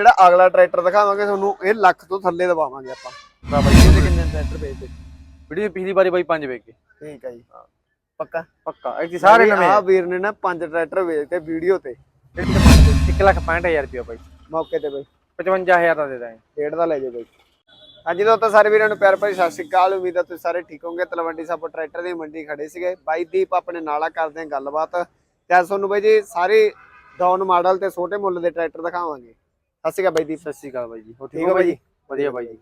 ਜਿਹੜਾ ਅਗਲਾ ਟਰੈਕਟਰ ਦਿਖਾਵਾਂਗੇ ਤੁਹਾਨੂੰ ਇਹ ਲੱਖ ਤੋਂ ਥੱਲੇ ਦਵਾਵਾਂਗੇ ਆਪਾਂ। ਬਾਈ ਇਹਦੇ ਕਿੰਨੇ ਟਰੈਕਟਰ ਵੇਚਦੇ ਵੀਡੀਓ ਪਿਛਲੀ ਵਾਰੀ ਬਾਈ ਪੰਜ ਵੇਚ ਗਏ। ਠੀਕ ਹੈ ਜੀ। ਪੱਕਾ? ਪੱਕਾ। ਇਹ ਸਾਰੇ ਨਵੇਂ ਆ। ਵੀਰ ਨੇ ਨਾ ਪੰਜ ਟਰੈਕਟਰ ਵੇਚਦੇ ਵੀਡੀਓ ਤੇ। 1 ਲੱਖ 65000 ਰੁਪਏ ਬਾਈ। ਮੌਕੇ ਤੇ ਬਈ। 55000 ਦਾ ਦੇ ਦਾਂਗੇ। ਡੇਢ ਦਾ ਲੈ ਜਾਓ ਬਈ। ਹਾਂਜੀ ਦੋਸਤੋ ਸਾਰੇ ਵੀਰਾਂ ਨੂੰ ਪਿਆਰ ਭਰੀ ਸਤਿ ਸ਼੍ਰੀ ਅਕਾਲ। ਉਮੀਦ ਹੈ ਤੁਸੀਂ ਸਾਰੇ ਠੀਕ ਹੋਵੋਗੇ। ਤਲਵੰਡੀ ਸਾਬੋ ਟਰੈਕਟਰ ਦੀ ਮੰਡੀ ਖੜੇ ਸੀਗੇ। ਬਾਈ ਦੀਪ ਆਪਣੇ ਨਾਲਾ ਕਰਦੇ ਆ ਗੱਲਬਾਤ। ਤੇ ਅੱਜ ਤੁਹਾਨੂੰ ਬਾਈ ਜੀ ਸਾਰੇ ਡਾਊਨ ਮਾਡਲ ਤੇ ਛੋਟੇ ਮੁੱਲ ਦੇ ਟਰੈਕਟਰ ਦਿਖਾਵਾਂਗੇ। ਸਤਿ ਸ਼੍ਰੀ ਅਕਾਲ ਬਾਈ ਦੀਪ ਸਤਿ ਸ਼੍ਰੀ ਅਕਾਲ ਬਾਈ ਜੀ। ਹੋ ਠੀਕ ਹੋ ਬਾਈ ਜੀ? ਵਧੀਆ ਬਾਈ ਜੀ।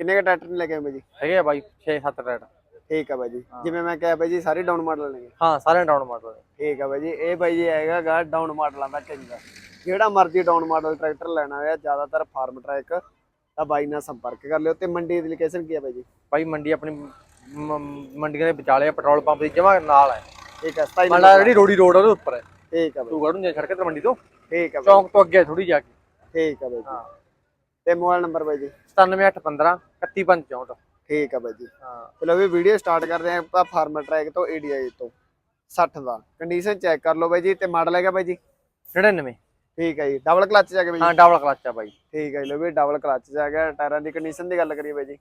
ਕਿੰਨੇ ਕ ਟਰੈਕਟਰ ਲੈ ਕੇ ਆਏ ਬਾਈ ਜੀ? ਹੈਗੇ ਆ ਬਾਈ 6-7 ਰੈਡ ਠੀਕ ਆ ਬਾਈ ਜੀ। ਜਿਵੇਂ ਮੈਂ ਕਿਹਾ ਬਾਈ ਜੀ ਸਾਰੇ ਡਾਊਨ ਮਾਡਲ ਨੇ। ਹਾਂ ਸਾਰੇ ਡਾਊਨ ਮਾਡਲ ਠੀਕ ਆ ਬਾਈ ਜੀ। ਇਹ ਬਾਈ ਜੀ ਹੈਗਾ ਗਾ ਡਾਊਨ ਮਾਡਲਾਂ ਦਾ ਕਿੰਗ ਜਿਹੜਾ ਮਰਜ਼ੀ ਡਾਊਨ ਮਾਡਲ ਟਰੈਕਟਰ ਲੈਣਾ ਹੋਇਆ ਜ਼ਿਆਦਾਤਰ ਫਾਰਮ ਟਰੈਕ ਤਾਂ ਬਾਈ ਨਾਲ ਸੰਪਰਕ ਕਰ ਲਿਓ। ਤੇ ਮੰਡੀ ਦੀ ਲੋਕੇਸ਼ਨ ਕੀ ਆ ਬਾਈ ਜੀ? ਬਾਈ ਮੰਡੀ ਆਪਣੀ ਮੰਡੀਆਂ ਦੇ ਵਿਚਾਲੇ ਪੈਟਰੋਲ ਪੰਪ ਦੀ ਜਮਾ ਨਾਲ ਹੈ। ਠੀਕ ਆ 27 ਮੰਡਾ ਜਿਹੜੀ ਰੋੜੀ ਰੋਡ ਉਹਦੇ ਉੱਪਰ ਹੈ। ਠੀਕ ਆ ਬਾਈ ਤੂੰ ਗੜੂੰ ਜੇ ਸੜਕ ਤੇ ਮੰਡੀ ਤੋਂ। ਠੀਕ ਆ ਬਾਈ ਚੌਂਕ ਤੋਂ ਅੱਗੇ ਥੋੜੀ ਜਾ ਕੇ। ਠੀਕ ਆ ਬਾਈ ਜੀ। ਹਾਂ। ਤੇ ਮੋਬਾਈਲ ਨੰਬਰ ਬਾਈ ਜੀ? 97815 31564 ਠੀਕ ਆ ਬਾਈ ਜੀ। ਹਾਂ। ਚਲੋ ਵੀ ਵੀਡੀਓ ਸਟਾਰਟ ਕਰਦੇ ਆਂ ਆਪਾਂ ਫਾਰਮਰ ਟਰੈਕ ਤੋਂ ਏਡੀਆਈ ਤੋਂ। 60 ਦਾ। ਕੰਡੀਸ਼ਨ ਚੈੱਕ ਕਰ ਲਓ ਬਾਈ ਜੀ ਤੇ ਮਾਡਲ ਹੈਗਾ ਬਾਈ ਜੀ? 99 ਠੀਕ ਹੈ ਜੀ। ਡਬਲ ਕਲਚ ਜਾ ਕੇ ਬਾਈ ਜੀ? ਹਾਂ ਡਬਲ ਕਲਚ ਆ ਬਾਈ। ਠੀਕ ਹੈ ਜੀ। ਲੋ ਵੀ ਡਬਲ ਕਲਚ ਜਾ ਗਿਆ। ਟਾਇਰਾਂ ਦੀ ਕੰਡੀਸ਼ਨ ਦੀ ਗੱਲ ਕਰੀਏ ਬਾਈ ਜੀ।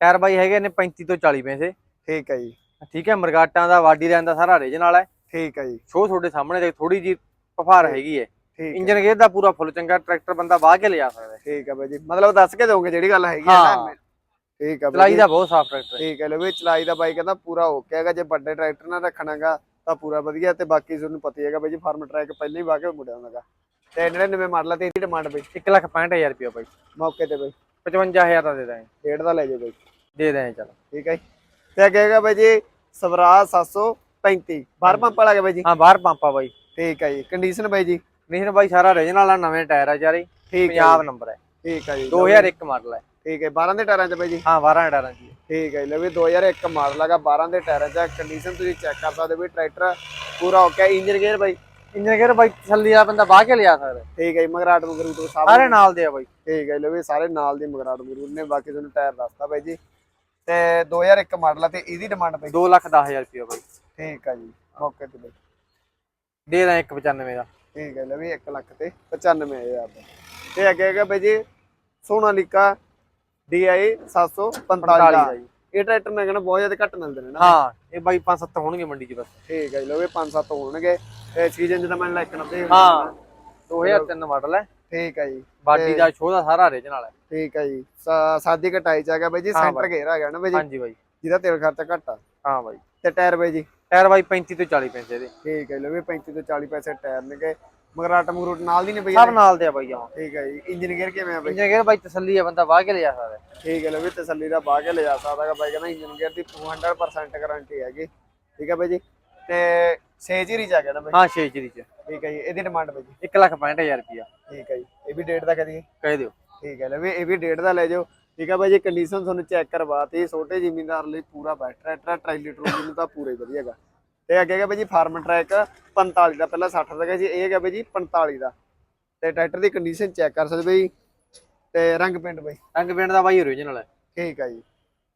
ਟਾਇਰ ਬਾਈ ਹੈਗੇ ਨੇ 35 ਤੋਂ 40 ਪੈਸੇ। ਠੀਕ ਹੈ ਜੀ। ਠੀਕ ਹੈ ਮਰਗਾਟਾਂ ਦਾ ਵਾਡੀ ਲੈਣ ਦਾ ਸਾਰਾ ਰੀਜਨਲ ਹੈ। ਠੀਕ ਹੈ ਜੀ। ਸ਼ੋ ਤੁਹਾਡੇ ਸਾਹਮਣੇ ਤੇ ਥੋੜੀ ਜੀ ਪਫਾਰ ਹੈਗੀ ਹੈ। ਠੀਕ ਇੰਜਨ ਗੇਅਰ ਦਾ ਪੂਰਾ ਫੁੱਲ ਚੰਗਾ ਟਰੈਕਟਰ ਬੰਦਾ ਵਾਹ ਕੇ ਲਿਜਾ ਸਕਦਾ ਠੀਕ ਹੈ ਬਾਈ ਜੀ ਮਤਲਬ ਦੱਸ ਕੇ ਦੋਗੇ ਜਿਹੜੀ ਗੱਲ ਹੈਗੀ ਹੈ। ਨਾ ਠੀਕ ਹੈ ਚਲਾਈ ਜੀ। ਦਾ ਬਹੁਤ ਸਾਫ਼ ਟਰੈਕਟਰ ਠੀਕ ਹੈ ਲੋ ਵੀ ਚਲਾਈ ਦਾ ਬਾਈ ਕਹਿੰਦਾ ਪੂਰਾ ਓਕੇ ਹੈਗਾ ਜੇ ਵੱਡੇ ਟਰੈਕਟਰ ਨਾਲ ਰੱਖਣਾਗਾ ਤਾਂ ਪੂਰਾ ਵਧੀਆ ਤੇ ਬਾਕੀ ਤੁਹਾਨੂੰ ਪਤਾ ਹੀ ਹੈਗਾ ਬਾਈ ਜੀ ਫਾਰਮ ਟਰੈਕ ਪਹਿਲਾਂ ਹੀ ਵਾਹ ਕੇ ਮੁੜਿਆ ਹੁੰਦਾਗਾ। ਤੇ 99 ਮਾਡਲ ਤੇ ਇਹਦੀ ਡਿਮਾਂਡ ਬਾਈ? 1 ਲੱਖ 65000 ਰੁਪਏ ਬਾਈ। ਮੌਕੇ ਤੇ ਬਾਈ। 55000 ਦਾ ਦੇ ਦਾਂਗੇ। ਡੇਢ ਦਾ ਲੈ ਜਾਓ ਬਾਈ। ਦੇ ਦਾਂਗੇ ਚਲੋ। ਠੀਕ ਹੈ ਜੀ। ਤੇ ਅੱਗੇ ਹੈਗਾ ਬਾਈ ਜੀ ਸਵਰਾਜ 735 ਬਾਹਰ ਪੰਪ ਵਾਲਾ ਹੈਗਾ ਬਾਈ ਜੀ? ਹਾਂ ਬਾਹਰ ਪੰਪਾ ਬਾਈ। ਠੀਕ ਹੈ ਜੀ। ਕੰਡੀਸ਼ਨ ਬਾਈ ਜੀ? ਨਹੀਂ ਬਾਈ ਸਾਰਾ ਰੀਜਨਲ ਆ ਨਵੇਂ ਟਾਇਰ ਆ ਚਾਰੇ। ਠੀਕ ਪੰਜਾਬ ਨੰਬਰ ਹੈ ਠੀਕ ਹੈ ਜੀ 2001 ਮਾਡਲ ਹੈ ਠੀਕ ਹੈ 12 ਦੇ ਟਾਇਰਾਂ 'ਚ ਬਾਈ ਜੀ? ਹਾਂ 12 ਟਾਇਰਾਂ ਦੀ ਠੀਕ ਹੈ ਜੀ, ਲਓ ਵੀ 2001 ਮਾਡਲ ਹੈਗਾ 12 ਦੇ ਟਾਇਰਾਂ 'ਚ ਕੰਡੀਸ਼ਨ ਤੁਸੀਂ ਚੈੱਕ ਕਰ ਸਕਦੇ ਵੀ ਟਰੈਕਟਰ ਪੂਰਾ ਓਕੇ ਇੰਜਨ ਗੇਅਰ ਬਾਈ। ਇੰਜਨ ਗੇਅਰ ਬਾਈ ਥੱਲੇ ਆ ਬੰਦਾ ਵਾਹ ਕੇ ਲਿਜਾ ਸਕਦਾ। ਠੀਕ ਹੈ ਮਗਰਾਟ ਮਗਰੂਟ ਸਭ ਸਾਰੇ ਨਾਲ ਦੇ ਆ ਬਾਈ। ਠੀਕ ਹੈ ਜੀ, ਲਓ ਵੀ ਸਾਰੇ ਨਾਲ ਦੀ ਮਗਰਾਟ ਮਗਰੂਟ ਨੇ ਬਾਕੀ ਤੁਹਾਨੂੰ ਟਾਇਰ ਦੱਸਤਾ ਬਾਈ ਜੀ। ਤੇ 2001 ਮਾਡਲ ਆ ਤੇ ਇਹਦੀ ਡਿਮਾਂਡ ਬਾਈ? 2 ਲੱਖ 10000 ਰੁਪਏ ਬਾਈ। ਠੀਕ ਹੈ ਜੀ ਮੌਕੇ ਤੇ ਬਾਈ। ਦੇ ਦਾਂ 195 ਦਾ। ਠੀਕ ਹੈ ਲੈ ਵੀ 1 ਲੱਖ ਤੇ 95000 ਦਾ। ਤੇ ਅੱਗੇ ਹੈਗਾ ਬਾਈ ਜੀ ਸੋਨਾਲੀਕਾ DI 745 45 ਦਾ। ਦਾ ਇਹ ਟਰੈਕਟਰ ਮੈਂ ਕਹਿੰਦਾ ਬਹੁਤ ਜ਼ਿਆਦਾ ਘੱਟ ਮਿਲਦੇ ਨੇ ਨਾ। ਹਾਂ ਇਹ ਬਾਈ 5-7 ਹੋਣਗੇ ਮੰਡੀ 'ਚ ਬਸ। ਠੀਕ ਹੈ ਜੀ ਲੋ ਵੀ 5-7 ਹੋਣਗੇ। ਤੇ ਸੀਜ਼ਨ ਜਿਹਦਾ ਮੈਨੂੰ ਇੱਕ 90 ਹਾਂ 2003 ਮਾਡਲ ਹੈ। ਠੀਕ ਹੈ ਜੀ। ਬਾਡੀ ਦਾ ਸ਼ੋਅ ਦਾ ਸਾਰਾ ਰੀਜਨਲ ਹੈ। ਠੀਕ ਹੈ ਜੀ ਸਾਦੀ ਕਟਾਈ ਚ ਆ ਗਿਆ ਬਾਈ ਜੀ ਸੈਂਟਰ। ਗੇਅਰ ਆ ਗਿਆ ਨਾ ਬਾਈ ਜੀ। ਹਾਂਜੀ ਬਾਈ। ਜਿਹਦਾ ਤੇਲ ਖਰਚਾ ਘੱਟ ਆ। ਹਾਂ ਬਾਈ। ਤੇ ਟਾਇਰ ਬਾਈ ਜੀ? ਟਾਇਰ ਬਾਈ 35 ਤੋਂ 40 ਪੈਸੇ ਦੇ ਠੀਕ ਹੈ ਲੋ ਵੀ 35 ਤੋਂ 40 ਪੈਸੇ ਟਾਇਰ ਨੇਗੇ ਮਗਰਾਟ ਮਗਰੂਟ ਨਾਲ ਦੀ ਨੇ ਬਾਈ ਸਭ ਨਾਲ ਦੇ ਆ ਬਾਈ ਜਮਾ ਠੀਕ ਹੈ ਜੀ ਇੰਜਨ ਗੇਅਰ ਕਿਵੇਂ ਆ ਬਾਈ? ਇੰਜਨ ਗੇਅਰ ਬਾਈ ਤਸੱਲੀ ਆ ਬੰਦਾ ਵਾਹ ਕੇ ਲਿਜਾ ਸਕਦਾ। ਹੈ। ਠੀਕ ਹੈ ਲੋ ਵੀ ਤਸੱਲੀ ਦਾ ਬਾਹ ਕੇ ਲਿਜਾ ਸਕਦਾ ਹੈਗਾ ਬਾਈ ਕਹਿੰਦਾ ਇੰਜਨ ਗੇਅਰ ਦੀ 200% ਗਾਰੰਟੀ ਹੈਗੀ। ਠੀਕ ਹੈ ਬਾਈ ਜੀ ਤੇ 6 ਜੀਰੀ ਚ ਆ ਗਿਆ ਨਾ ਬਾਈ? ਹਾਂ 6 ਚਰੀ 'ਚ। ਠੀਕ ਹੈ ਜੀ ਇਹਦੀ ਡਿਮਾਂਡ ਬਾਈ ਜੀ। 1 ਲੱਖ 65000 ਰੁਪਿਆ ਠੀਕ ਹੈ ਜੀ ਇਹ ਵੀ ਡੇਟ ਦਾ ਕਰੀਏ ਕਹਿ ਦਿਓ। ਠੀਕ ਹੈ ਲੈ ਵੀ ਇਹ ਵੀ ਡੇਢ ਦਾ ਲੈ ਜਾਓ। ਠੀਕ ਹੈ ਬਾਈ ਜੀ ਕੰਡੀਸ਼ਨ ਤੁਹਾਨੂੰ ਚੈੱਕ ਕਰਵਾਤੀ ਛੋਟੇ ਜ਼ਿਮੀਂਦਾਰ ਲਈ ਪੂਰਾ ਬੈਸਟ ਟਰੈਕਟਰ ਟਰਾਲੀ ਟਰੂਲੀ ਨੂੰ ਤਾਂ ਪੂਰਾ ਹੀ ਵਧੀਆ ਹੈਗਾ। ਤੇ ਅੱਗੇ ਹੈਗਾ ਬਾਈ ਜੀ ਫਾਰਮ ਟਰੈਕ 45 ਦਾ ਪਹਿਲਾਂ 60 ਦਾ ਹੈਗਾ ਜੀ ਇਹ ਹੈਗਾ ਬਾਈ ਜੀ 45 ਦਾ। ਤੇ ਟਰੈਕਟਰ ਦੀ ਕੰਡੀਸ਼ਨ ਚੈੱਕ ਕਰ ਸਕਦੇ ਬਈ ਤੇ ਰੰਗ ਪਿੰਡ ਬਾਈ। ਰੰਗ ਪਿੰਡ ਦਾ ਬਾਈ ਓਰੀਜਨਲ ਹੈ। ਠੀਕ ਹੈ ਜੀ।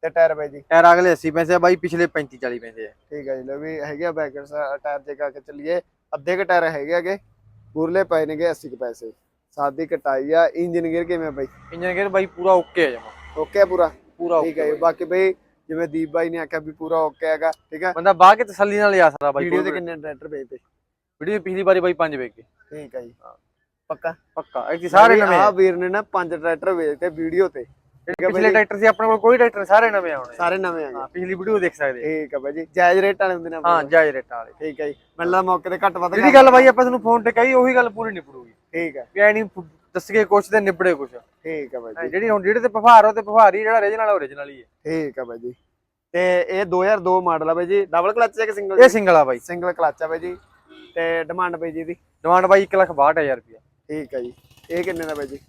ਤੇ ਟਾਇਰ ਬਾਈ ਜੀ। ਟਾਇਰ ਅਗਲੇ 80 ਪੈਸੇ ਆ ਬਾਈ ਪਿਛਲੇ 35 40 ਪੈਸੇ ਆ। ਠੀਕ ਹੈ ਜੀ ਲੈ ਵੀ ਹੈਗੇ ਬੈਕਰਸ ਟਾਇਰ ਜੇ ਕਾ ਕੇ ਚੱਲੀਏ। ਅੱਧੇ ਕ ਟਾਇਰ ਹੈਗੇ ਹੈਗੇ ਪੂਰਲੇ ਪਏ ਨੇਗੇ 80 ਕੁ ਪੈਸੇ। ਸਾਦੀ ਕਟਾਈ ਆ ਇੰਜਨ ਗੇਅਰ ਕਿਵੇਂ ਆ ਬਾਈ? ਇੰਜਨ ਗੇਅਰ ਬਾਈ ਪੂਰਾ ਓਕੇ ਹੈ ਜਮਾ। ਓਕੇ ਆ ਪੂਰਾ? ਪੂਰਾ ਠੀਕ ਹੈ ਜੀ ਬਾਕੀ ਬਈ ਜਿਵੇਂ ਦੀਪ ਬਾਈ ਨੇ ਆਖਿਆ ਵੀ ਪੂਰਾ ਓਕੇ ਹੈਗਾ ਠੀਕ ਹੈ ਬੰਦਾ ਬਾਹ ਕੇ ਤਸੱਲੀ ਨਾਲ ਲਿਆ ਸਕਦਾ ਬਾਈ ਵੀਡੀਓ ਤੇ ਕਿੰਨੇ ਟਰੈਕਟਰ ਵੇਚਦੇ ਵੀਡੀਓ ਪਿਛਲੀ ਵਾਰੀ ਬਾਈ 5 ਵੇਚ ਠੀਕ ਹੈ ਜੀ। ਪੱਕਾ? ਪੱਕਾ। ਇਹ ਸਾਰੇ ਨਵੇਂ ਆ। ਆ। ਵੀਰ ਨੇ ਨਾ ਪੰਜ ਟਰੈਕਟਰ ਵੇਚਦੇ ਵੀਡੀਓ ਤੇ। ਪਿਛਲੇ ਜੀ? ਟਰੈਕਟਰ ਸੀ ਆਪਣੇ ਕੋਲ ਕੋਈ ਟਰੈਕਟਰ ਸਾਰੇ ਨਵੇਂ ਆਉਣੇ ਆ। ਸਾਰੇ ਨਵੇਂ ਆ ਹਾਂ ਪਿਛਲੀ ਵੀਡੀਓ ਦੇਖ ਸਕਦੇ ਆ। ਠੀਕ ਹੈ ਬਾਈ ਜੀ। ਜਾਇਜ਼ ਰੇਟ ਵਾਲੇ ਹੁੰਦੇ ਨੇ ਹਾਂ। ਜਾਇਜ਼ ਰੇਟਾਂ ਵਾਲੇ। ਠੀਕ ਹੈ ਜੀ। ਮੈਨੂੰ ਮੌਕੇ ਤੇ ਘੱਟ ਵੱਧ ਜਿਹੜੀ ਗੱਲ ਬਾਈ ਆਪਾਂ ਤੁਹਾਨੂੰ ਫੋਨ ਤੇ ਕਹੀ ਉਹੀ ਗੱਲ ਪੂਰੀ ਨਿਪੜੂਗੀ ਠੀਕ ਹੈ ਵੀ ਐ ਨਹੀਂ ਦੱਸ ਕੇ ਕੁਛ ਤੇ ਨਿਬੜੇ ਕੁਛ। ਠੀਕ ਹੈ ਬਾਈ ਜੀ ਜਿਹੜੀ ਹੁਣ ਜਿਹੜੇ ਤੇ ਪਫਾਰ ਉਹ ਤੇ ਪਫਾਰ ਹੀ ਜਿਹੜਾ ਰੀਜਨਲ ਓਰੀਜਨਲ ਹੀ ਹੈ ਠੀਕ ਹੈ ਬਾਈ ਜੀ ਤੇ ਇਹ 2002 ਮਾਡਲ ਆ ਬਾਈ ਜੀ। ਡਬਲ ਕਲਚ ਹੈ ਕਿ ਸਿੰਗਲ ਇਹ ਸਿੰਗਲ ਆ ਬਾਈ। ਸਿੰਗਲ ਕਲਚ ਆ ਬਾਈ ਜੀ। ਤੇ ਡਿਮਾਂਡ ਬਾਈ ਜੀ ਦੀ ਡਿਮਾਂਡ ਬਾਈ 1 ਲੱਖ 62000 ਰੁਪਇਆ। ਠੀਕ ਹੈ ਜੀ। ਇਹ ਕਿੰਨੇ ਦਾ ਬਾਈ ਜੀ?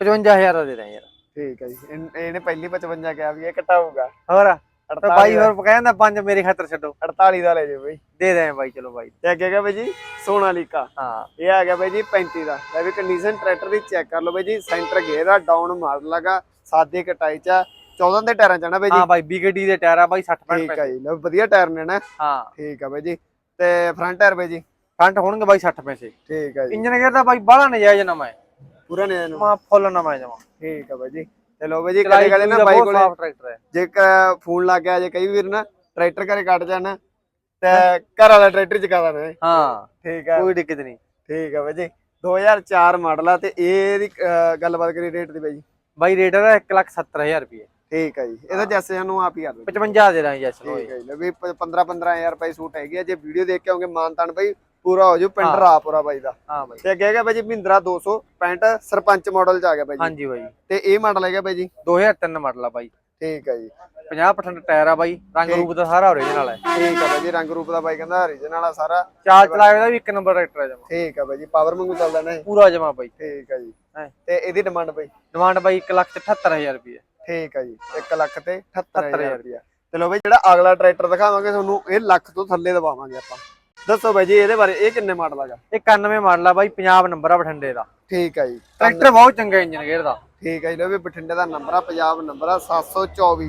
55000 ਦਾ ਦੇ ਦਾਂ ਯਾਰ। ਠੀਕ ਹੈ ਜੀ। ਇਹਨ- ਇਹਨੇ ਪਹਿਲੀ 55 ਕਿਹਾ ਵੀ ਇਹ ਘਟਾਊਗਾ। ਹੋਰ? ਤਾਂ 48 ਬਾਈ ਹੋਰ ਕਹਿੰਦਾ ਪੰਜ ਮੇਰੇ ਖਾਤਰ ਛੱਡੋ। 48 ਦਾ ਲੈ ਜਾਓ ਬਾਈ। ਦੇ ਦਾਂ ਬਾਈ ਚਲੋ ਬਾਈ। ਤੇ ਅੱਗੇ ਹੈਗਾ ਬਾਈ ਜੀ ਸੋਨਾਲੀਕਾ ਹਾਂ। ਇਹ ਆ ਗਿਆ ਬਾਈ ਜੀ 35 ਦਾ। ਲੈ ਵੀ ਕੰਡੀਸ਼ਨ ਟਰੈਕਟਰ ਦੀ ਚੈੱਕ ਕਰ ਲਓ ਬਾਈ ਜੀ ਸੈਂਟਰ ਗੇਅਰ ਆ ਡਾਊਨ ਮਾਰ ਲਗਾ ਸਾਦੇ ਕਟਾਈ ਚ ਆ, 14 ਦੇ ਟਾਇਰਾਂ ਚ ਨਾ ਬਾਈ ਜੀ? ਹਾਂ ਬਾਈ ਬੀਕੇਡੀ ਦੇ ਟਾਇਰ ਆ ਬਾਈ 60 ਠੀਕ ਪੈਸੇ ਆ ਜੀ। ਲਓ ਵਧੀਆ ਟਾਇਰ ਨੇ ਨਾ। ਹਾਂ। ਠੀਕ ਆ ਬਾਈ ਜੀ। ਤੇ ਫਰੰਟ ਟਾਇਰ ਬਾਈ ਜੀ? ਫਰੰਟ ਹੋਣਗੇ ਬਾਈ 60 ਪੈਸੇ ਠੀਕ ਆ ਜੀ। ਇੰਜਨ ਗੇਅਰ ਦਾ ਬਾਈ ਬਾਹਲਾ ਨਜਾਇਜ਼ ਨਵਾਂ ਹੈ। ਪੂਰਾ ਨਹੀਂ ਇਹਨੂੰ ਮਾ ਫੁੱਲ ਨਵਾਂ ਜਮਾ। ਠੀਕ ਆ ਬਾਈ ਜੀ। ਤੇ ਲੋ ਬਾਈ ਜੀ ਕਦੇ ਕਦੇ ਨਾ ਬਾਈ ਕੋਲੇ ਟਰੈਕਟਰ ਹੈ। ਜੇ ਫੋਨ ਲੱਗ ਗਿਆ ਜੇ ਕਈ ਵੀਰ ਨਾ ਟਰੈਕਟਰ ਘਰੇ ਕੱਟ ਜਾਣਾ ਤੇ ਘਰ ਵਾਲਾ ਟਰੈਕਟਰ ਚਕਾ ਦੇਣਾ ਹਾਂ ਠੀਕ ਆ ਕੋਈ ਦਿੱਕਤ ਨਹੀਂ। ਠੀਕ ਆ ਬਾਈ ਜੀ 2004 ਮਾਡਲ ਆ ਤੇ ਇਹਦੀ ਅਹ, ਗੱਲਬਾਤ ਕਰੀ ਰੇਟ ਦੀ ਬਾਈ ਜੀ। ਬਾਈ ਰੇਟ ਦਾ 170000 ਰੁਪਏ। ਠੀਕ ਆ ਜੀ ਇਹਦਾ ਜੈਸੇ ਸਾਨੂੰ ਆਪ ਹੀ ਕਰ ਲਓ 55 ਦੇ ਦਾਂਗੇ ਜੈਸ ਨੂੰ ਠੀਕ ਹੈ ਜੀ ਲੈ ਵੀ 15 15000 ਰੁਪਏ ਸੂਟ ਹੈਗੀ ਜੇ ਵੀਡੀਓ ਦੇਖ ਕੇ ਆਉਂਗੇ ਮਾਨਤਾਨ ਬਾਈ ਪੂਰਾ ਹੋ ਜੂ ਪਿੰਡ ਰਾਪੁਰਾ ਬਾਈ ਦਾ। ਹਾਂ ਬਾਈ। ਤੇ ਅੱਗੇ ਹੈਗਾ ਬਾਈ ਜੀ ਮਹਿੰਦਰਾ 265 ਸਰਪੰਚ ਮਾਡਲ ਚ ਆ ਗਿਆ ਬਾਈ ਜੀ। ਹਾਂਜੀ ਬਾਈ। ਤੇ ਇਹ ਮਾਡਲ ਹੈਗਾ ਬਾਈ ਜੀ? 2003 ਮਾਡਲ ਆ ਬਾਈ। ਠੀਕ ਹੈ ਜੀ। 50% ਟਾਇਰ ਆ ਬਾਈ। ਰੰਗ ਰੂਪ ਦਾ ਸਾਰਾ ਓਰੀਜਨਲ ਹੈ। ਠੀਕ ਹੈ ਬਾਈ ਜੀ ਰੰਗ ਰੂਪ ਦਾ ਬਾਈ ਕਹਿੰਦਾ origignal ਆ ਸਾਰਾ। ਚਾਰ ਚਲਾਵੇ ਦਾ ਵੀ ਇੱਕ ਨੰਬਰ ਟਰੈਕਟਰ ਹੈ ਜਮਾ। ਠੀਕ ਹੈ ਬਾਈ ਜੀ ਪਾਵਰ ਵਾਂਗੂ ਚੱਲਦਾ ਨਾ ਇਹ। ਪੂਰਾ ਜਮਾ ਬਾਈ। ਠੀਕ ਹੈ ਜੀ। ਤੇ ਇਹਦੀ ਡਿਮਾਂਡ ਬਾਈ? ਡਿਮਾਂਡ ਬਾਈ 178000 ਰੁਪਏ ਠੀਕ ਹੈ ਜੀ 1 ਲੱਖ ਤੇ 78000 78000 ਰੁਪਇਆ ਤੇ ਲੋ ਬਾਈ ਜਿਹੜਾ ਅਗਲਾ ਟਰੈਕਟਰ ਦਿਖਾਵਾਂਗੇ ਤੁਹਾਨੂੰ ਇਹ ਲੱਖ ਤੋਂ ਥੱਲੇ ਦਵਾਵਾਂਗੇ ਆਪਾਂ। ਦੱਸੋ ਬਾਈ ਜੀ ਇਹਦੇ ਬਾਰੇ ਇਹ ਕਿੰਨੇ ਮਾਡਲ ਹੈਗਾ? ਇਹ 91 ਮਾਡਲ ਆ ਬਾਈ ਪੰਜਾਬ ਨੰਬਰ ਆ ਬਠਿੰਡੇ ਦਾ। ਠੀਕ ਹੈ ਜੀ। ਟਰੈਕਟਰ ਬਹੁਤ ਚੰਗਾ ਇੰਜਨ ਗੇਅਰ ਦਾ ਠੀਕ ਹੈ ਜੀ ਲੋ ਵੀ ਬਠਿੰਡੇ ਦਾ ਨੰਬਰ ਆ ਪੰਜਾਬ ਨੰਬਰ ਆ 724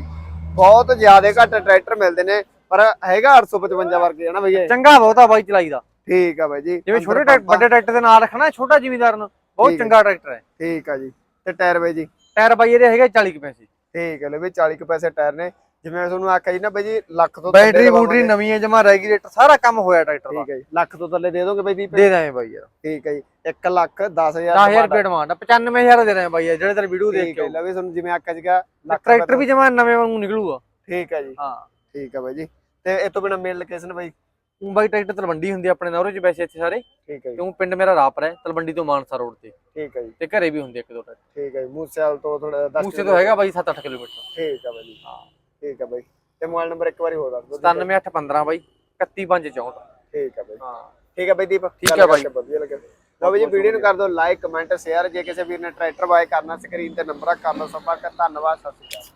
ਬਹੁਤ ਜ਼ਿਆਦਾ ਘੱਟ ਟਰੈਕਟਰ ਮਿਲਦੇ ਨੇ ਪਰ ਹੈਗਾ 855 ਵਰਗੇ ਹਨਾ ਇਹ? ਚੰਗਾ ਬਹੁਤ ਆ ਬਾਈ ਚਲਾਈ ਦਾ। ਠੀਕ ਆ ਬਾਈ ਜੀ। ਜਿਵੇਂ ਛੋਟੇ ਟਰੈਕਟਰ। ਵੱਡੇ ਟਰੈਕਟਰ ਦੇ ਨਾਲ ਰੱਖਣਾ ਛੋਟਾ ਜ਼ਿਮੀਦਾਰ ਨੂੰ ਬਹੁਤ। ਚੰਗਾ ਟਰੈਕਟਰ ਹੈ। ਠੀਕ ਆ ਜੀ ਤੇ ਟਾਇਰ ਬਾਈ ਜੀ? ਟਾਇਰ ਬਾਈ ਇਹਦੇ ਹੈਗੇ 40 ਕੁ ਪੈਸੇ। ਠੀਕ ਹੈ ਲੈ ਵੀ 40 ਕੁ ਪੈਸੇ ਟਾਇਰ ਨੇ। ਜਿਵੇਂ ਮੈਂ ਤੁਹਾਨੂੰ ਆਖਿਆ ਜੀ ਨਾ ਬਾਈ ਜੀ ਲੱਖ ਤੋਂ ਬੈਟਰੀ ਥੱਲੇ ਬੂਟਰੀ ਨਵੀਂ ਹੈ ਜਮਾ ਰੈਗੂਲੇਟਰ ਸਾਰਾ ਕੰਮ ਹੋਇਆ ਟਰੈਕਟਰ ਦਾ। ਠੀਕ ਹੈ ਜੀ ਲੱਖ ਤੋਂ ਥੱਲੇ ਦੇ ਦੋਗੇ ਬਾਈ ਦੀ ਦੇ ਦਾਂਗੇ ਬਾਈ ਯਾਰ। ਠੀਕ ਹੈ ਜੀ 1 ਲੱਖ 10000 10000 ਰੁਪਏ ਡਿਮਾਂਡ ਆ 95000 ਦੇ ਦਾਂਗੇ ਬਾਈ ਯਾਰ ਜਿਹੜੇ ਤੇਰੇ ਵੀਡੀਓ ਦੇਖ ਠੀਕ ਕੇ ਹੈ ਲੈ ਵੀ ਤੁਹਾਨੂੰ ਜਿਵੇਂ ਆਖਿਆ ਸੀਗਾ ਲੱਖ ਟਰੈਕਟਰ ਵੀ ਜਮਾ ਨਵੇਂ ਵਾਂਗੂ ਨਿਕਲੂਗਾ। ਠੀਕ ਹੈ ਜੀ। ਹਾਂ। ਠੀਕ ਹੈ ਬਾਈ ਜੀ ਤੇ ਇਹ ਤੋਂ ਬਿਨਾ ਮੇਲ ਲੋਕੇਸ਼ਨ ਬਾਈ? ਬਾਈ ਟਰੈਕਟਰ ਤਲਵੰਡੀ ਹੁੰਦੀ ਆ ਆਪਣੇ ਨੌਰੇ ਚ ਵੈਸੇ ਇੱਥੇ ਸਾਰੇ। ਠੀਕ ਹੈ ਜੀ। ਕਿਉਂ ਪਿੰਡ ਮੇਰਾ ਰਾਪਰ ਹੈ ਤਲਵੰਡੀ ਤੋਂ ਮਾਨਸਾ ਰੋਡ ਤੇ। ਠੀਕ ਹੈ ਜੀ। ਤੇ ਘਰੇ ਵੀ ਹੁੰਦੇ ਇੱਕ ਦੋ ਟਰੈਕਟਰ। ਠੀਕ ਹੈ ਜੀ ਮੂਸੇਵਾਲ ਤੋਂ ਥੋੜਾ 10 ਮੂਸੇ ਤੋਂ ਹੈਗਾ ਬਾਈ 7-8 ਕਿਲੋਮੀਟਰ। ਠੀਕ ਹੈ ਬਾਈ ਜੀ। ਹਾਂ। ਠੀਕ ਹੈ ਬਾਈ। ਤੇ ਮੋਬਾਈਲ ਨੰਬਰ ਇੱਕ ਵਾਰੀ ਹੋਰ ਦੱਸ ਦਿਓ 97815 ਬਾਈ 31564 ਠੀਕ ਹੈ ਬਾਈ। ਹਾਂ। ਠੀਕ ਹੈ ਬਾਈ ਦੀਪ ਠੀਕ ਹੈ ਬਾਈ। ਵਧੀਆ ਲੱਗਿਆ। ਲਓ ਬਾਈ ਜੀ ਵੀਡੀਓ ਨੂੰ ਕਰ ਦਿਓ ਲਾਈਕ ਕਮੈਂਟ ਸ਼ੇਅਰ ਜੇ ਕਿਸੇ ਵੀਰ ਨੇ ਟਰੈਕਟਰ ਬਾਏ ਕਰਨਾ ਸਕਰੀਨ ਤੇ ਨੰਬਰ ਆ ਕਰ ਲਓ ਸੰਪਰਕ ਧੰਨਵਾਦ ਸਤਿ ਸ਼੍ਰੀ ਅਕਾਲ।